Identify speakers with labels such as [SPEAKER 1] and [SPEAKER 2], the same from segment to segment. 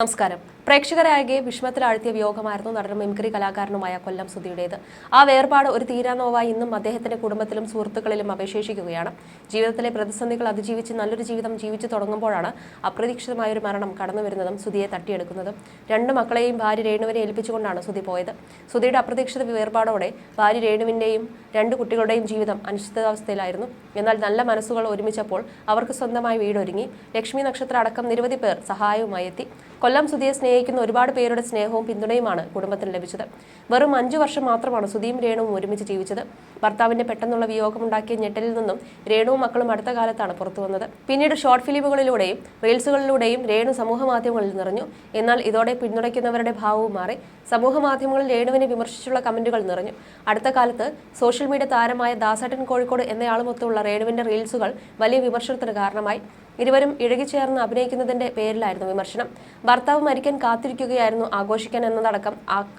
[SPEAKER 1] നമസ്കാരം. പ്രേക്ഷകരാകെ വിഷമത്തിലാഴ്ത്തിയ വിയോഗമായിരുന്നു നടനും മിമിക്രി കലാകാരനുമായ കൊല്ലം സുധിയുടേത്. ആ വേർപാട് ഒരു തീരാനോവായി ഇന്നും അദ്ദേഹത്തിന്റെ കുടുംബത്തിലും സുഹൃത്തുക്കളിലും അവശേഷിക്കുകയാണ് ജീവിതത്തിലെ പ്രതിസന്ധികൾ അതിജീവിച്ച് നല്ലൊരു ജീവിതം ജീവിച്ചു തുടങ്ങുമ്പോഴാണ് അപ്രതീക്ഷിതമായ ഒരു മരണം കടന്നു വരുന്നതും സുധിയെ തട്ടിയെടുക്കുന്നതും. രണ്ട് മക്കളെയും ഭാര്യ രേണുവിനെ ഏൽപ്പിച്ചുകൊണ്ടാണ് സുധി പോയത്. സുധിയുടെ അപ്രതീക്ഷിത വേർപാടോടെ ഭാര്യ രേണുവിന്റെയും രണ്ട് കുട്ടികളുടെയും ജീവിതം അനിശ്ചിതാവസ്ഥയിലായിരുന്നു. എന്നാൽ നല്ല മനസ്സുകൾ ഒരുമിച്ചപ്പോൾ അവർക്ക് സ്വന്തമായി വീടൊരുങ്ങി. ലക്ഷ്മി നക്ഷത്ര അടക്കം നിരവധി പേർ സഹായവുമായി എത്തി. കൊല്ലം സുധിയെ സ്നേഹിക്കുന്ന ഒരുപാട് പേരുടെ സ്നേഹവും പിന്തുണയുമാണ് കുടുംബത്തിന് ലഭിച്ചത്. വെറും അഞ്ചു വർഷം മാത്രമാണ് സുധിയും രേണുവും ഒരുമിച്ച് ജീവിച്ചത്. ഭർത്താവിന്റെ പെട്ടെന്നുള്ള വിയോഗമുണ്ടാക്കിയ ഞെട്ടലിൽ നിന്നും രേണുവും മക്കളും അടുത്ത കാലത്താണ് പുറത്തു വന്നത്. പിന്നീട് ഷോർട്ട് ഫിലിമുകളിലൂടെയും റീൽസുകളിലൂടെയും രേണു സമൂഹ മാധ്യമങ്ങളിൽ നിറഞ്ഞു. എന്നാൽ ഇതോടെ പിന്തുണയ്ക്കുന്നവരുടെ ഭാവവും മാറി. സമൂഹ മാധ്യമങ്ങളിൽ രേണുവിനെ വിമർശിച്ചുള്ള കമന്റുകൾ നിറഞ്ഞു. അടുത്ത കാലത്ത് സോഷ്യൽ മീഡിയ താരമായ ദാസട്ടൻ കോഴിക്കോട് എന്നയാളുമൊത്തുള്ള രേണുവിന്റെ റീൽസുകൾ വലിയ വിമർശനത്തിന് കാരണമായി. ഇരുവരും ഇഴകിച്ചേർന്ന് അഭിനയിക്കുന്നതിന്റെ പേരിലായിരുന്നു വിമർശനം. ഭർത്താവ് മരിക്കാൻ കാത്തിരിക്കുകയായിരുന്നു ആഘോഷിക്കാൻ എന്നതടക്കം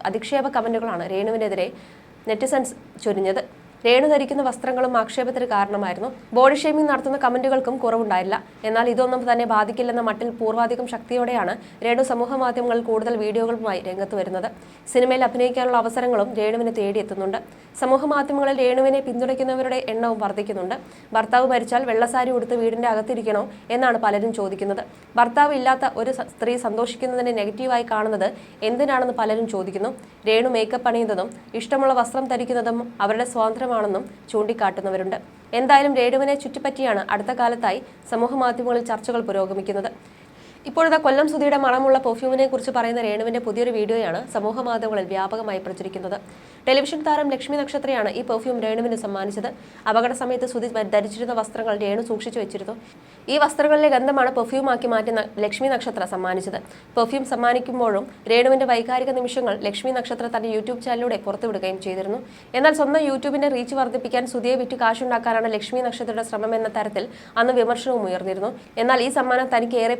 [SPEAKER 1] അധിക്ഷേപ കമന്റുകളാണ് രേണുവിനെതിരെ നെറ്റിസൺസ് ചൊരിഞ്ഞത്. രേണു ധരിക്കുന്ന വസ്ത്രങ്ങളും ആക്ഷേപത്തിന് കാരണമായിരുന്നു. ബോഡി ഷേമിംഗ് നടത്തുന്ന കമന്റുകൾക്കും കുറവുണ്ടായില്ല. എന്നാൽ ഇതൊന്നും തന്നെ ബാധിക്കില്ലെന്ന മട്ടിൽ പൂർവാധികം ശക്തിയോടെയാണ് രേണു സമൂഹ മാധ്യമങ്ങളിൽ കൂടുതൽ വീഡിയോകളുമായി രംഗത്ത് വരുന്നത്. സിനിമയിൽ അഭിനയിക്കാനുള്ള അവസരങ്ങളും രേണുവിനെ തേടിയെത്തുന്നുണ്ട്. സമൂഹ മാധ്യമങ്ങളിൽ രേണുവിനെ പിന്തുണയ്ക്കുന്നവരുടെ എണ്ണവും വർദ്ധിക്കുന്നുണ്ട്. ഭർത്താവ് മരിച്ചാൽ വെള്ളസാരി ഉടുത്ത് വീടിന്റെ അകത്തിരിക്കണോ എന്നാണ് പലരും ചോദിക്കുന്നത്. ഭർത്താവ് ഇല്ലാത്ത ഒരു സ്ത്രീ സന്തോഷിക്കുന്നതിനെ നെഗറ്റീവായി കാണുന്നത് എന്തിനാണെന്ന് പലരും ചോദിക്കുന്നു. രേണു മേക്കപ്പ് അണിയുന്നതും ഇഷ്ടമുള്ള വസ്ത്രം ധരിക്കുന്നതും അവരുടെ സ്വാതന്ത്ര്യമാണെന്നും ചൂണ്ടിക്കാട്ടുന്നവരുണ്ട്. എന്തായാലും രേണുവിനെ ചുറ്റിപ്പറ്റിയാണ് അടുത്ത കാലത്തായി സമൂഹമാധ്യമങ്ങളിൽ ചർച്ചകൾ പുരോഗമിക്കുന്നത്. ഇപ്പോഴത്തെ കൊല്ലം സുധിയുടെ മണമുള്ള പെർഫ്യൂമിനെ കുറിച്ച് പറയുന്ന രേണുവിന്റെ പുതിയൊരു വീഡിയോയാണ് സമൂഹ മാധ്യമങ്ങളിൽ വ്യാപകമായി പ്രചരിക്കുന്നത്. ടെലിവിഷൻ താരം ലക്ഷ്മി നക്ഷത്രയാണ് ഈ പെർഫ്യൂം രേണുവിന് സമ്മാനിച്ചത്. അപകട സമയത്ത് സുധി ധരിച്ചിരുന്ന വസ്ത്രങ്ങൾ രേണു സൂക്ഷിച്ചു വെച്ചിരുന്നു. ഈ വസ്ത്രങ്ങളിലെ ഗന്ധമാണ് പെർഫ്യൂമാക്കി മാറ്റി ലക്ഷ്മി നക്ഷത്ര സമ്മാനിച്ചത്. പെർഫ്യൂം സമ്മാനിക്കുമ്പോഴും രേണുവിന്റെ വൈകാരിക നിമിഷങ്ങൾ ലക്ഷ്മി നക്ഷത്ര തന്റെ യൂട്യൂബ് ചാനലിലൂടെ പുറത്തുവിടുകയും ചെയ്തിരുന്നു. എന്നാൽ സ്വന്തം യൂട്യൂബിന്റെ റീച്ച് വർദ്ധിപ്പിക്കാൻ സുധിയെ വിറ്റ് കാശുണ്ടാക്കാനാണ് ലക്ഷ്മി നക്ഷത്രയുടെ ശ്രമം എന്ന തരത്തിൽ അന്ന് വിമർശനവും ഉയർന്നിരുന്നു. എന്നാൽ ഈ സമ്മാനം തനിക്ക് ഏറെ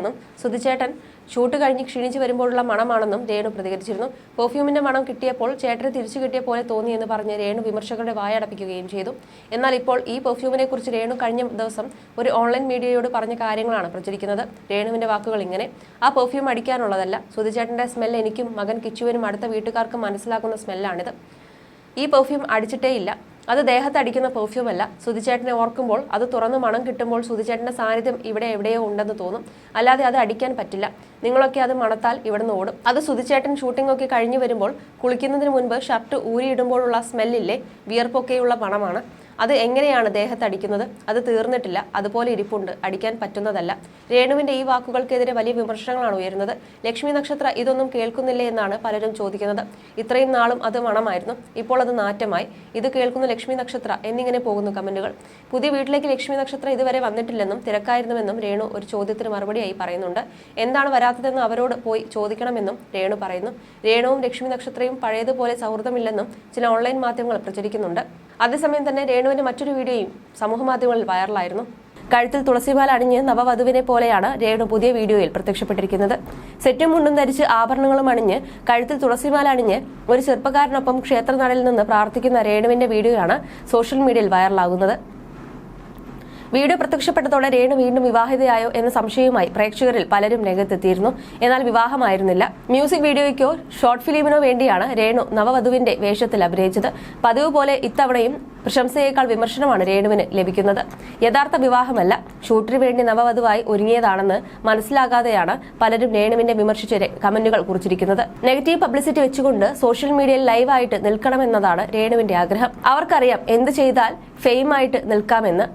[SPEAKER 1] പ്രിയപ്പെട്ടതാണെന്നും സുധിച്ചേട്ടൻ ഷൂട്ട് കഴിഞ്ഞ് ക്ഷീണിച്ച് വരുമ്പോഴുള്ള മണമാണെന്നും രേണു പ്രതികരിച്ചിരുന്നു. പെർഫ്യൂമിന്റെ മണം കിട്ടിയപ്പോൾ ചേട്ടന് തിരിച്ചു കിട്ടിയ പോലെ തോന്നിയെന്ന് പറഞ്ഞ് രേണു വിമർശകരുടെ വായടപ്പിക്കുകയും ചെയ്തു. എന്നാൽ ഇപ്പോൾ ഈ പെർഫ്യൂമിനെ കുറിച്ച് രേണു കഴിഞ്ഞ ദിവസം ഒരു ഓൺലൈൻ മീഡിയയോട് പറഞ്ഞ കാര്യങ്ങളാണ് പ്രചരിക്കുന്നത്. രേണുവിന്റെ വാക്കുകൾ ഇങ്ങനെ ആ പെർഫ്യൂം അടിക്കാനുള്ളതല്ല. സുധിച്ചേട്ടന്റെ സ്മെൽ എനിക്കും മകൻ കിച്ചുവിനും അടുത്ത വീട്ടുകാർക്കും മനസ്സിലാക്കുന്ന സ്മെല്ലാണിത്. ഈ പെർഫ്യൂം അടിച്ചിട്ടേ ഇല്ല. അത് ദേഹത്ത് അടിക്കുന്ന പെർഫ്യൂം അല്ല. സുധിച്ചേട്ടനെ ഓർക്കുമ്പോൾ അത് തുറന്ന് മണം കിട്ടുമ്പോൾ സുധിച്ചേട്ടന്റെ സാന്നിധ്യം ഇവിടെ എവിടെയോ ഉണ്ടെന്ന് തോന്നും. അല്ലാതെ അത് അടിക്കാൻ പറ്റില്ല. നിങ്ങളൊക്കെ അത് മണത്താൽ ഇവിടെ നിന്ന് ഓടും. അത് സുധിച്ചേട്ടൻ ഷൂട്ടിംഗ് ഒക്കെ കഴിഞ്ഞു വരുമ്പോൾ കുളിക്കുന്നതിന് മുൻപ് ഷർട്ട് ഊരിയിടുമ്പോഴുള്ള സ്മെല്ലില്ലേ വിയർപ്പൊക്കെയുള്ള മണമാണ്. അത് എങ്ങനെയാണ് ദേഹത്ത് അടിക്കുന്നത്? അത് തീർന്നിട്ടില്ല. അതുപോലെ ഇരിപ്പുണ്ട്. അടിക്കാൻ പറ്റുന്നതല്ല. രേണുവിന്റെ ഈ വാക്കുകൾക്കെതിരെ വലിയ വിമർശനങ്ങളാണ് ഉയരുന്നത്. ലക്ഷ്മി നക്ഷത്ര ഇതൊന്നും കേൾക്കുന്നില്ലേ എന്നാണ് പലരും ചോദിക്കുന്നത്. ഇത്രയും നാളും അത് മണമായിരുന്നു. ഇപ്പോൾ അത് നാറ്റമായി. ഇത് കേൾക്കുന്ന ലക്ഷ്മി നക്ഷത്ര എന്നിങ്ങനെ പോകുന്നു കമന്റുകൾ. പുതിയ വീട്ടിലേക്ക് ലക്ഷ്മി നക്ഷത്ര ഇതുവരെ വന്നിട്ടില്ലെന്നും തിരക്കായിരുന്നുവെന്നും രേണു ഒരു ചോദ്യത്തിന് മറുപടിയായി പറയുന്നുണ്ട്. എന്താണ് വരാത്തതെന്ന് അവരോട് പോയി ചോദിക്കണമെന്നും രേണു പറയുന്നു. രേണുവും ലക്ഷ്മി നക്ഷത്രയും പഴയതുപോലെ സൗഹൃദമില്ലെന്നും ചില ഓൺലൈൻ മാധ്യമങ്ങൾ പ്രചരിക്കുന്നുണ്ട്. അതേസമയം തന്നെ രേണുവിന്റെ മറ്റൊരു വീഡിയോയും സമൂഹ മാധ്യമങ്ങളിൽ വൈറലായിരുന്നു. കഴുത്തിൽ തുളസിമാല അണിഞ്ഞ് നവവധുവിനെ പോലെയാണ് രേണു പുതിയ വീഡിയോയിൽ പ്രത്യക്ഷപ്പെട്ടിരിക്കുന്നത്. സെറ്റും മുണ്ടും ധരിച്ച് ആഭരണങ്ങളും അണിഞ്ഞ് കഴുത്തിൽ തുളസിമാല അണിഞ്ഞ് ഒരു ചെറുപ്പക്കാരനൊപ്പം ക്ഷേത്രനടയിൽ നിന്ന് പ്രാർത്ഥിക്കുന്ന രേണുവിന്റെ വീഡിയോയാണ് സോഷ്യൽ മീഡിയയിൽ വൈറലാകുന്നത്. വീഡിയോ പ്രത്യക്ഷപ്പെട്ടതോടെ രേണു വീണ്ടും വിവാഹിതയായോ എന്ന സംശയവുമായി പ്രേക്ഷകരിൽ പലരും രംഗത്തെത്തിയിരുന്നു. എന്നാൽ വിവാഹമായിരുന്നില്ല. മ്യൂസിക് വീഡിയോയ്ക്കോ ഷോർട്ട് ഫിലിമിനോ വേണ്ടിയാണ് രേണു നവവധുവിന്റെ വേഷത്തിൽ അഭിനയിച്ചത്. പതിവ് പോലെ ഇത്തവണയും പ്രശംസയേക്കാൾ വിമർശനമാണ് രേണുവിന് ലഭിക്കുന്നത്. യഥാർത്ഥ വിവാഹമല്ല ഷൂട്ടിന് വേണ്ടി നവവധുവായി ഒരുങ്ങിയതാണെന്ന് മനസ്സിലാകാതെയാണ് പലരും രേണുവിന്റെ വിമർശിച്ച് കമന്റുകൾ കുറിച്ചിരിക്കുന്നത്. നെഗറ്റീവ് പബ്ലിസിറ്റി വെച്ചുകൊണ്ട് സോഷ്യൽ മീഡിയയിൽ ലൈവായിട്ട് നിൽക്കണമെന്നതാണ് രേണുവിന്റെ ആഗ്രഹം. അവർക്കറിയാം എന്ത് ചെയ്താൽ ഫെയിമായിട്ട് നിൽക്കാമെന്ന്.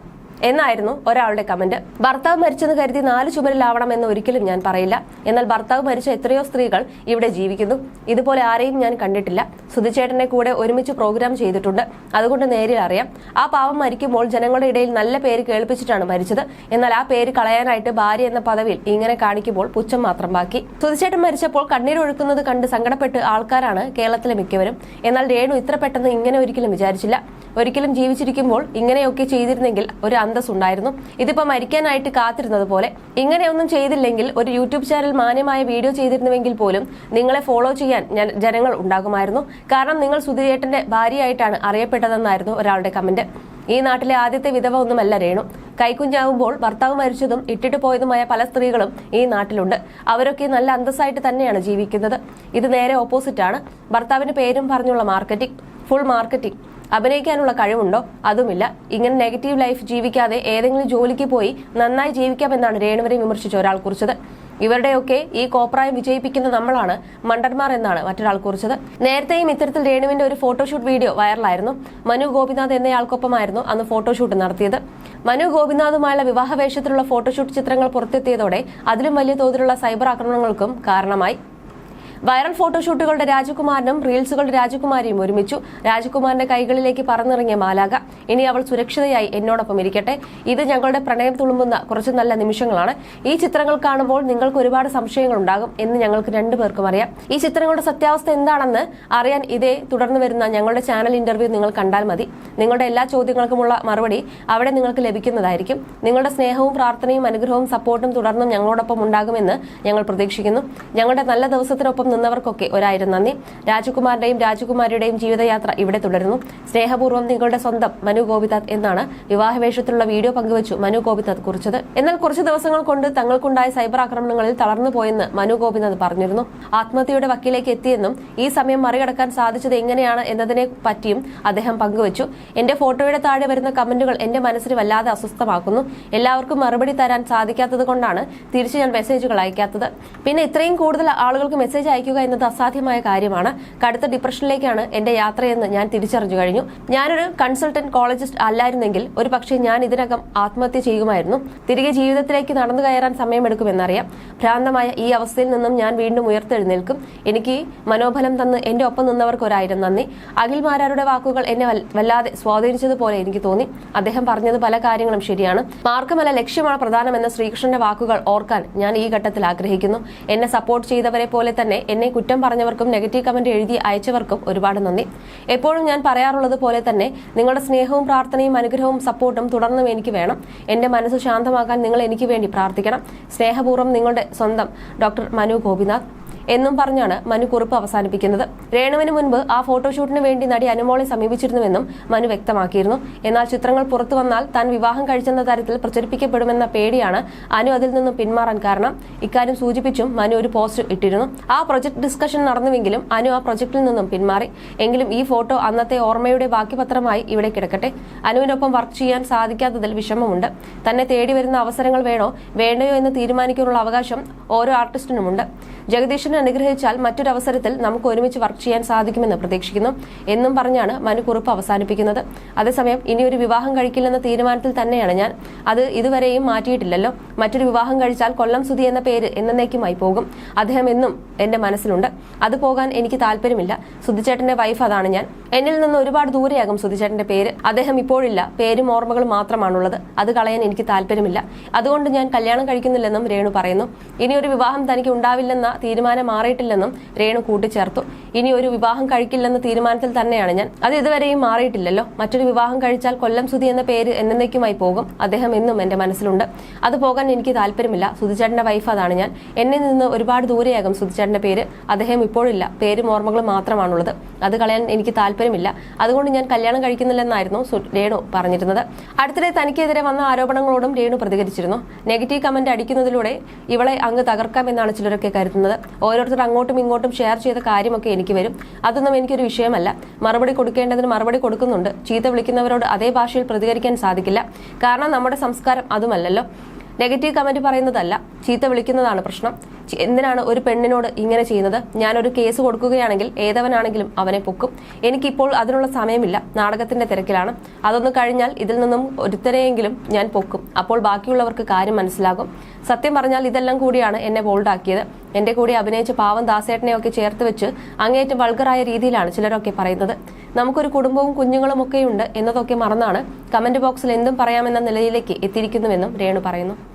[SPEAKER 1] എന്നായിരുന്നു ഒരാളുടെ കമന്റ്. ഭർത്താവ് മരിച്ചെന്ന് കരുതി നാല് ചുമരിലാവണമെന്ന് ഒരിക്കലും ഞാൻ പറയില്ല. എന്നാൽ ഭർത്താവ് മരിച്ച എത്രയോ സ്ത്രീകൾ ഇവിടെ ജീവിക്കുന്നു. ഇതുപോലെ ആരെയും ഞാൻ കണ്ടിട്ടില്ല. സുധിച്ചേട്ടനെ കൂടെ ഒരുമിച്ച് പ്രോഗ്രാം ചെയ്തിട്ടുണ്ട്. അതുകൊണ്ട് നേരിൽ അറിയാം. ആ പാവം മരിക്കുമ്പോൾ ജനങ്ങളുടെ ഇടയിൽ നല്ല പേര് കേൾപ്പിച്ചിട്ടാണ് മരിച്ചത്. എന്നാൽ ആ പേര് കളയാനായിട്ട് ഭാര്യ എന്ന പദവിയിൽ ഇങ്ങനെ കാണിക്കുമ്പോൾ പുച്ഛം മാത്രം ബാക്കി. സുധിച്ചേട്ടൻ മരിച്ചപ്പോൾ കണ്ണീരൊഴുക്കുന്നത് കണ്ട് സങ്കടപ്പെട്ട് ആൾക്കാരാണ് കേരളത്തിലെ മിക്കവരും. എന്നാൽ രേണു ഇത്ര പെട്ടെന്ന് ഇങ്ങനെ ഒരിക്കലും വിചാരിച്ചില്ല. ഒരിക്കലും ജീവിച്ചിരിക്കുമ്പോൾ ഇങ്ങനെയൊക്കെ ചെയ്തിരുന്നെങ്കിൽ ഒരു അന്തസ് ഉണ്ടായിരുന്നു ഇതിപ്പോ മരിക്കാനായിട്ട് കാത്തിരുന്നത് പോലെ. ഇങ്ങനെയൊന്നും ചെയ്തില്ലെങ്കിൽ ഒരു യൂട്യൂബ് ചാനൽ മാന്യമായ വീഡിയോ ചെയ്തിരുന്നുവെങ്കിൽ പോലും നിങ്ങളെ ഫോളോ ചെയ്യാൻ ഞാൻ ജനങ്ങൾ ഉണ്ടാകുമായിരുന്നു. കാരണം നിങ്ങൾ സുധിരേട്ടന്റെ ഭാര്യയായിട്ടാണ് അറിയപ്പെട്ടതെന്നായിരുന്നു ഒരാളുടെ കമന്റ്. ഈ നാട്ടിലെ ആദ്യത്തെ വിധവ ഒന്നുമല്ല രേണു. കൈക്കുഞ്ഞാവുമ്പോൾ ഭർത്താവ് മരിച്ചതും ഇട്ടിട്ട് പോയതുമായ പല സ്ത്രീകളും ഈ നാട്ടിലുണ്ട്. അവരൊക്കെ നല്ല അന്തസ്സായിട്ട് തന്നെയാണ് ജീവിക്കുന്നത്. ഇത് നേരെ ഓപ്പോസിറ്റ് ആണ്. ഭർത്താവിന്റെ പേരും പറഞ്ഞുള്ള മാർക്കറ്റിംഗ് ഫുൾ മാർക്കറ്റിംഗ് അഭിനയിക്കാനുള്ള കഴിവുണ്ടോ? അതുമില്ല. ഇങ്ങനെ നെഗറ്റീവ് ലൈഫ് ജീവിക്കാതെ ഏതെങ്കിലും ജോലിക്ക് പോയി നന്നായി ജീവിക്കാമെന്നാണ് രേണുവിനെ വിമർശിച്ച ഒരാൾ കുറിച്ചത്. ഇവരുടെയൊക്കെ ഈ കോപ്രായം വിജയിപ്പിക്കുന്ന നമ്മളാണ് മണ്ടന്മാർ എന്നാണ് മറ്റൊരാൾ കുറിച്ചത്. നേരത്തെയും ഇത്തരത്തിൽ രേണുവിന്റെ ഒരു ഫോട്ടോഷൂട്ട് വീഡിയോ വൈറലായിരുന്നു മനു ഗോപിനാഥ് എന്നയാൾക്കൊപ്പമായിരുന്നു അന്ന് ഫോട്ടോഷൂട്ട് നടത്തിയത്. മനു ഗോപിനാഥുമായുള്ള വിവാഹവേഷത്തിലുള്ള ഫോട്ടോഷൂട്ട് ചിത്രങ്ങൾ പുറത്തെത്തിയതോടെ അതിലും വലിയ തോതിലുള്ള സൈബർ ആക്രമണങ്ങൾക്കും കാരണമായി. വൈറൽ ഫോട്ടോഷൂട്ടുകളുടെ രാജകുമാരനും റീൽസുകളുടെ രാജകുമാരിയും ഒരുമിച്ചു. രാജകുമാരന്റെ കൈകളിലേക്ക് പറന്നിറങ്ങിയ മാലാക ഇനി അവൾ സുരക്ഷിതയായി എന്നോടൊപ്പം ഇരിക്കട്ടെ. ഇത് ഞങ്ങളുടെ പ്രണയം തുളുമ്പുന്ന കുറച്ച് നല്ല നിമിഷങ്ങളാണ്. ഈ ചിത്രങ്ങൾ കാണുമ്പോൾ നിങ്ങൾക്ക് ഒരുപാട് സംശയങ്ങൾ ഉണ്ടാകും എന്ന് ഞങ്ങൾക്ക് രണ്ടുപേർക്കും അറിയാം. ഈ ചിത്രങ്ങളുടെ സത്യാവസ്ഥ എന്താണെന്ന് അറിയാൻ ഇതേ തുടർന്ന് വരുന്ന ഞങ്ങളുടെ ചാനൽ ഇന്റർവ്യൂ നിങ്ങൾ കണ്ടാൽ മതി. നിങ്ങളുടെ എല്ലാ ചോദ്യങ്ങൾക്കുമുള്ള മറുപടി അവിടെ നിങ്ങൾക്ക് ലഭിക്കുന്നതായിരിക്കും. നിങ്ങളുടെ സ്നേഹവും പ്രാർത്ഥനയും അനുഗ്രഹവും സപ്പോർട്ടും തുടർന്നും ഞങ്ങളോടൊപ്പം ഉണ്ടാകുമെന്ന് ഞങ്ങൾ പ്രതീക്ഷിക്കുന്നു. ഞങ്ങളുടെ നല്ല ദിവസത്തിനൊപ്പം നിന്നവർക്കൊക്കെ ഒരായിരം നന്ദി. രാജകുമാരുടെയും രാജകുമാരിയുടെയും ജീവിതയാത്ര ഇവിടെ തുടരുന്നു. സ്നേഹപൂർവം നിങ്ങളുടെ സ്വന്തം മനു ഗോപിനാഥ് എന്നാണ് വിവാഹവേഷത്തിലുള്ള വീഡിയോ പങ്കുവച്ചു മനു ഗോപിനാഥ് കുറിച്ചത്. എന്നാൽ കുറച്ച് ദിവസങ്ങൾ കൊണ്ട് തങ്ങൾക്കുണ്ടായ സൈബർ ആക്രമണങ്ങളിൽ തളർന്നു പോയെന്ന് മനു ഗോപിനാഥ് പറഞ്ഞിരുന്നു. ആത്മഹത്യയുടെ വക്കിലേക്ക് എത്തിയെന്നും ഈ സമയം മറികടക്കാൻ സാധിച്ചത് എങ്ങനെയാണ് എന്നതിനെ പറ്റിയും അദ്ദേഹം പങ്കുവച്ചു. എന്റെ ഫോട്ടോയുടെ താഴെ വരുന്ന കമന്റുകൾ എന്റെ മനസ്സിന് വല്ലാതെ അസ്വസ്ഥമാക്കുന്നു. എല്ലാവർക്കും മറുപടി തരാൻ സാധിക്കാത്തത് കൊണ്ടാണ് തിരിച്ച് ഞാൻ മെസ്സേജുകൾ അയക്കാത്തത്. പിന്നെ ഇത്രയും കൂടുതൽ ആളുകൾക്ക് മെസ്സേജ് അയക്കുക എന്നത് അസാധ്യമായ കാര്യമാണ്. കടുത്ത ഡിപ്രഷനിലേക്കാണ് എന്റെ യാത്രയെന്ന് ഞാൻ തിരിച്ചറിഞ്ഞു കഴിഞ്ഞു. ഞാനൊരു കൺസൾട്ടന്റ് കോളേജിസ്റ്റ് അല്ലായിരുന്നെങ്കിൽ ഒരു പക്ഷേ ഞാൻ ഇതിനകം ആത്മഹത്യ ചെയ്യുമായിരുന്നു. തിരികെ ജീവിതത്തിലേക്ക് നടന്നു കയറാൻ സമയമെടുക്കുമെന്നറിയാം. ഭ്രാന്തമായ ഈ അവസ്ഥയിൽ നിന്നും ഞാൻ വീണ്ടും ഉയർത്തെഴുന്നേൽക്കും. എനിക്ക് മനോബലം തന്ന് എന്റെ ഒപ്പം നിന്നവർക്കൊരായിരം നന്ദി. അഖിൽ മാരാരുടെ വാക്കുകൾ എന്നെ വല്ലാതെ സ്വാധീനിച്ചതുപോലെ എനിക്ക് തോന്നി. അദ്ദേഹം പറഞ്ഞത് പല കാര്യങ്ങളും ശരിയാണ്. മാർഗമല്ല ലക്ഷ്യമാണ് പ്രധാനമെന്ന ശ്രീകൃഷ്ണന്റെ വാക്കുകൾ ഓർക്കാൻ ഞാൻ ഈ ഘട്ടത്തിൽ ആഗ്രഹിക്കുന്നു. എന്നെ സപ്പോർട്ട് ചെയ്തവരെ പോലെ തന്നെ എന്നെ കുറ്റം പറഞ്ഞവർക്കും നെഗറ്റീവ് കമന്റ് എഴുതി അയച്ചവർക്കും ഒരുപാട് നന്ദി. എപ്പോഴും ഞാൻ പറയാറുള്ളത് പോലെ തന്നെ നിങ്ങളുടെ സ്നേഹവും പ്രാർത്ഥനയും അനുഗ്രഹവും സപ്പോർട്ടും തുടർന്നും എനിക്ക് വേണം. എന്റെ മനസ്സ് ശാന്തമാക്കാൻ നിങ്ങൾ എനിക്ക് വേണ്ടി പ്രാർത്ഥിക്കണം. സ്നേഹപൂർവം നിങ്ങളുടെ സ്വന്തം ഡോക്ടർ മനു ഗോപിനാഥ്. എന്നും പറഞ്ഞാണ് മനു കുറിപ്പ് അവസാനിപ്പിക്കുന്നത്. രേണുവിന് മുൻപ് ആ ഫോട്ടോഷൂട്ടിന് വേണ്ടി നടി അനുമോളെ സമീപിച്ചിരുന്നുവെന്നും മനു വ്യക്തമാക്കിയിരുന്നു. എന്നാൽ ചിത്രങ്ങൾ പുറത്തു വന്നാൽ താൻ വിവാഹം കഴിച്ചെന്ന തരത്തിൽ പ്രചരിപ്പിക്കപ്പെടുമെന്ന പേടിയാണ് അനു അതിൽ നിന്നും പിന്മാറാൻ കാരണം. ഇക്കാര്യം സൂചിപ്പിച്ചും മനു ഒരു പോസ്റ്റ് ഇട്ടിരുന്നു. ആ പ്രൊജക്ട് ഡിസ്കഷൻ നടന്നുവെങ്കിലും അനു ആ പ്രൊജക്ടിൽ നിന്നും പിന്മാറി. എങ്കിലും ഈ ഫോട്ടോ അന്നത്തെ ഓർമ്മയുടെ ബാക്കി പത്രമായി ഇവിടെ കിടക്കട്ടെ. അനുവിനൊപ്പം വർക്ക് ചെയ്യാൻ സാധിക്കാത്തതിൽ വിഷമമുണ്ട്. തന്നെ തേടി വരുന്ന അവസരങ്ങൾ വേണോ? വേണ്ടയോ എന്ന് തീരുമാനിക്കാനുള്ള അവകാശം ഓരോ ആർട്ടിസ്റ്റിനുമുണ്ട്. ജഗദീശനെ അനുഗ്രഹിച്ചാൽ മറ്റൊരു അവസരത്തിൽ നമുക്ക് ഒരുമിച്ച് വർക്ക് ചെയ്യാൻ സാധിക്കുമെന്ന് പ്രതീക്ഷിക്കുന്നു. എന്നും പറഞ്ഞാണ് മനു കുറിപ്പ് അവസാനിപ്പിക്കുന്നത്. അതേസമയം ഇനി ഒരു വിവാഹം കഴിക്കില്ലെന്ന തീരുമാനത്തിൽ തന്നെയാണ് ഞാൻ. അത് ഇതുവരെയും മാറ്റിയിട്ടില്ലല്ലോ. മറ്റൊരു വിവാഹം കഴിച്ചാൽ കൊല്ലം സുധി എന്ന പേര് എന്നേക്കുമായി പോകും. അദ്ദേഹം എന്നും എന്റെ മനസ്സിലുണ്ട്. അത് പോകാൻ എനിക്ക് താല്പര്യമില്ല. സുധിച്ചേട്ടന്റെ വൈഫ് അതാണ് ഞാൻ. എന്നിൽ നിന്ന് ഒരുപാട് ദൂരെയാകും സുധിച്ചേട്ടന്റെ പേര്. അദ്ദേഹം ഇപ്പോഴില്ല. പേരും ഓർമ്മകളും മാത്രമാണുള്ളത്. അത് കളയാൻ എനിക്ക് താല്പര്യമില്ല. അതുകൊണ്ട് ഞാൻ കല്യാണം കഴിക്കുന്നില്ലെന്നും രേണു പറയുന്നു. ഇനി ഒരു വിവാഹം തനിക്ക് ഉണ്ടാവില്ലെന്ന തീരുമാനം മാറിയിട്ടില്ലെന്നും രേണു കൂട്ടിച്ചേർത്തു. ഇനി ഒരു വിവാഹം കഴിക്കില്ലെന്ന തീരുമാനത്തിൽ തന്നെയാണ് ഞാൻ. അത് ഇതുവരെയും മാറിയിട്ടില്ലല്ലോ. മറ്റൊരു വിവാഹം കഴിച്ചാൽ കൊല്ലം സുധി എന്ന പേര് എന്നേക്കുമായി പോകും. അദ്ദേഹം എന്നും എന്റെ മനസ്സിലുണ്ട്. അത് പോകാൻ എനിക്ക് താല്പര്യമില്ല. സുധിച്ചേട്ടന്റെ വൈഫ് അതാണ് ഞാൻ. എന്നിൽ നിന്ന് ഒരുപാട് ദൂരെയാകും സുധിച്ചേട്ടന്റെ പേര്. അദ്ദേഹം ഇപ്പോഴില്ല. പേരും ഓർമ്മകളും മാത്രമാണുള്ളത്. അത് കളയാൻ എനിക്ക് താല്പര്യമില്ല. അതുകൊണ്ട് ഞാൻ കല്യാണം കഴിക്കുന്നില്ലെന്നായിരുന്നു രേണു പറഞ്ഞിരുന്നത്. അടുത്തിടെ തനിക്കെതിരെ വന്ന ആരോപണങ്ങളോടും രേണു പ്രതികരിച്ചിരുന്നു. നെഗറ്റീവ് കമന്റ് അടിക്കുന്നതിലൂടെ ഇവളെ അങ്ങ് തകർക്കാം എന്നാണ് ചിലരൊക്കെ കരുതുന്നത്. ഓരോരുത്തർ അങ്ങോട്ടും ഇങ്ങോട്ടും ഷെയർ ചെയ്ത കാര്യമൊക്കെ എനിക്ക് വരും. അതൊന്നും എനിക്കൊരു വിഷയമല്ല. മറുപടി കൊടുക്കേണ്ടതിന് മറുപടി കൊടുക്കുന്നുണ്ട്. ചീത്ത വിളിക്കുന്നവരോട് അതേ ഭാഷയിൽ പ്രതികരിക്കാൻ സാധിക്കില്ല. കാരണം നമ്മുടെ സംസ്കാരം അതുമല്ലല്ലോ. നെഗറ്റീവ് കമന്റ് പറയുന്നതല്ല. ചീത്ത വിളിക്കുന്നതാണ് പ്രശ്നം. എന്തിനാണ് ഒരു പെണ്ണിനോട് ഇങ്ങനെ ചെയ്യുന്നത്? ഞാനൊരു കേസ് കൊടുക്കുകയാണെങ്കിൽ ഏതവനാണെങ്കിലും അവനെ പൊക്കും. എനിക്കിപ്പോൾ അതിനുള്ള സമയമില്ല. നാടകത്തിന്റെ തിരക്കിലാണ്. അതൊന്ന് കഴിഞ്ഞാൽ ഇതിൽ നിന്നും ഒരുത്തരെയെങ്കിലും ഞാൻ പൊക്കും. അപ്പോൾ ബാക്കിയുള്ളവർക്ക് കാര്യം മനസ്സിലാകും. സത്യം പറഞ്ഞാൽ ഇതെല്ലാം കൂടിയാണ് എന്നെ ബോൾഡാക്കിയത്. എന്റെ കൂടെ അഭിനയിച്ച പാവം ദാസേട്ടനെയൊക്കെ ചേർത്ത് വെച്ച് അങ്ങേയറ്റം വൾഗറായ രീതിയിലാണ് ചിലരൊക്കെ പറയുന്നത്. നമുക്കൊരു കുടുംബവും കുഞ്ഞുങ്ങളും ഒക്കെയുണ്ട് എന്നതൊക്കെ മറന്നാണ് കമന്റ് ബോക്സിൽ എന്തും പറയാമെന്ന നിലയിലേക്ക് എത്തിയിരിക്കുന്നുവെന്നും രേണു പറയുന്നു.